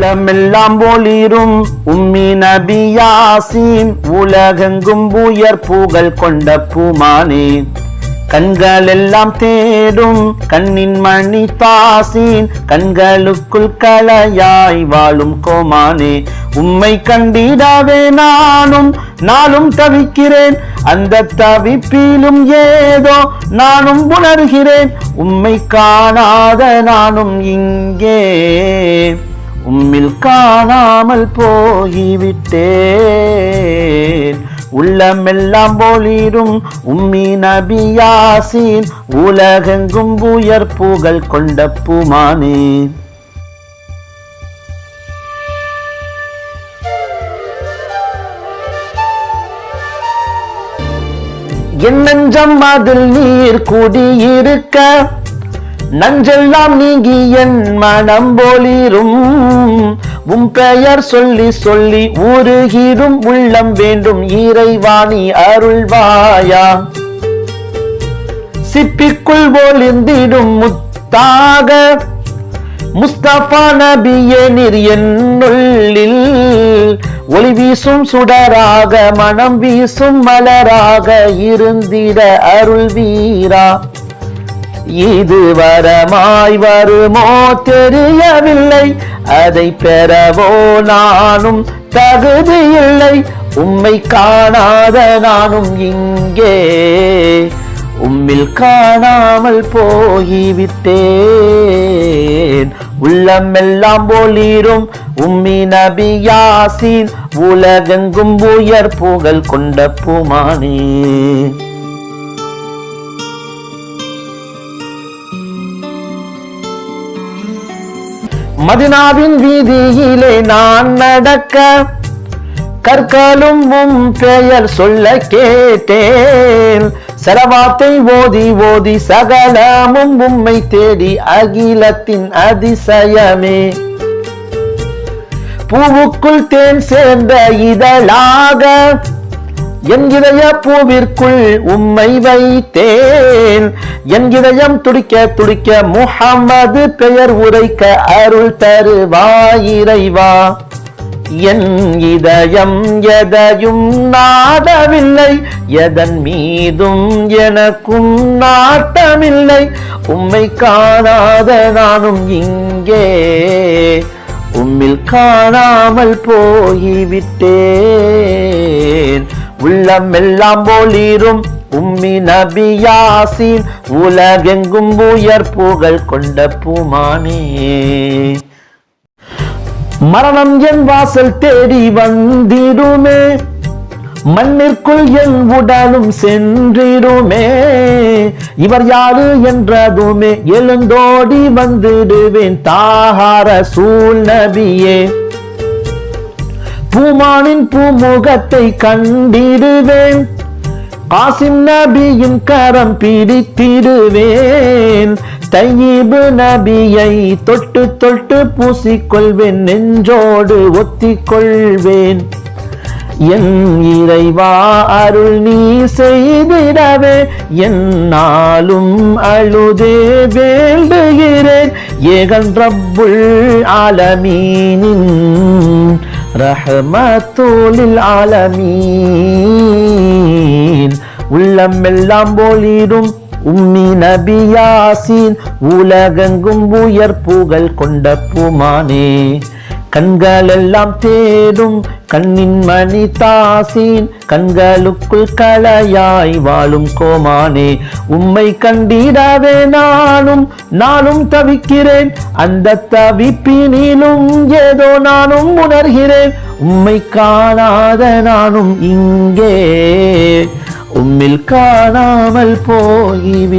உள்ளமெல்லாம் ஒளிரும். உம்மி நபியாசீன் உலகெங்கும் உயர் புகழ் கொண்ட பூமானே கண்கள் எல்லாம் தேடும் கண்ணின் மணி தாசீன் கண்களுக்குள் கலையாய் வாழும் கோமானே. உம்மை கண்டிடாவே நானும் நாளும் தவிக்கிறேன். அந்த தவிப்பிலும் ஏதோ நானும் உணர்கிறேன். உம்மை காணாத நானும் இங்கே. உம்மில் காணாமல் போய்விட்டேன் உள்ளமெல்லாம் போலிரும் உம்மி நபியாசின் உலகெங்கும் உயர் புகழ் கொண்ட பூமானே. என் நெஞ்சம் அதில் நீர் குடியிருக்க நஞ்செல்லாம் நீங்கி என் மனம் போலிரும் உம் பெயர் சொல்லி சொல்லி உருகிடும் உள்ளம் வேண்டும் இறைவாணி அருள்வாயா. சிப்பிக்குள் ஒளிந்திடும் முத்தாக. முஸ்தபா நபியே நீர் என்னுள்ளில் ஒளி வீசும் சுடராக மனம் வீசும் மலராக இருந்திட அருள் வீரா இது வரமாய் வருமோ தெரியவில்லை. அதை பெறவோ நானும் தகுதியில்லை உம்மை காணாத நானும் இங்கே. உம்மில் காணாமல் போகிவிட்டேன். உள்ளமெல்லாம் போலீரும் உம்மி நபியாசின் உலகெங்கும் உயர் புகழ் கொண்ட புமானே. மதினாவின் வீதியிலே நான் நடக்க கற்களும் பெயர் சொல்ல கேட்டேன். செலவாத்தை ஓதி ஓதி சகலமும் உம்மை தேடி அகிலத்தின் அதிசயமே. பூவுக்குள் தேன் சேர்ந்த இதழாக என் இதய பூவிற்குள் உம்மை வைத்தேன். என் இதயம் துடிக்க துடிக்க முஹம்மது பெயர் உரைக்க அருள் தருவாயிரைவா என் இதயம் எதையும் நாடவில்லை எதன் மீதும் எனக்கும் நாட்டமில்லை. உம்மை காணாத நானும் இங்கே. உம்மில் காணாமல் போய்விட்டேன். உள்ளம் எல்லாம் போலீரும் உம்மி நபியாசின் உலகெங்கும் உயர் புகழ் கொண்ட பூமானே. மரணம் என் வாசல் தேடி வந்திடுமே. மண்ணிற்குள் என் உடலும் சென்றிடுமே. இவர் யாரு என்றதுமே எழுந்தோடி வந்துடுவேன். தாகார சூழ்நபியே. நபியே பூமானின் பூமுகத்தை கண்டிடுவேன். காசிம் நபியின் கரம் பிடித்திடுவேன் தையீபு நபியை தொட்டு தொட்டு பூசிக்கொள்வேன். நெஞ்சோடு ஒத்திக்கொள்வேன். என் இறைவா அருள் நீ செய்திடவே. என்னாலும் அழுதே வேண்டுகிறேன். ஏகன் ரப்புள் ஆலமீனின் ரஹமத்துலில் ஆலமீன். உள்ளம் எல்லாம் போலிடும் உம்மி நபியாசின் உலகெங்கும் உயர் புகழ் கொண்ட பூமானே. கண்கள் எல்லாம் தேடும் கண்ணின் மணி தாசீன் கண்களுக்குள் கலையாய் வாழும் கோமானே. உம்மை கண்டிடவே நானும் நானும் தவிக்கிறேன். அந்த தவிப்பினிலும் ஏதோ நானும் உணர்கிறேன். உம்மை காணாத நானும் இங்கே. உம்மில் காணாமல் போய்விட்டேன்.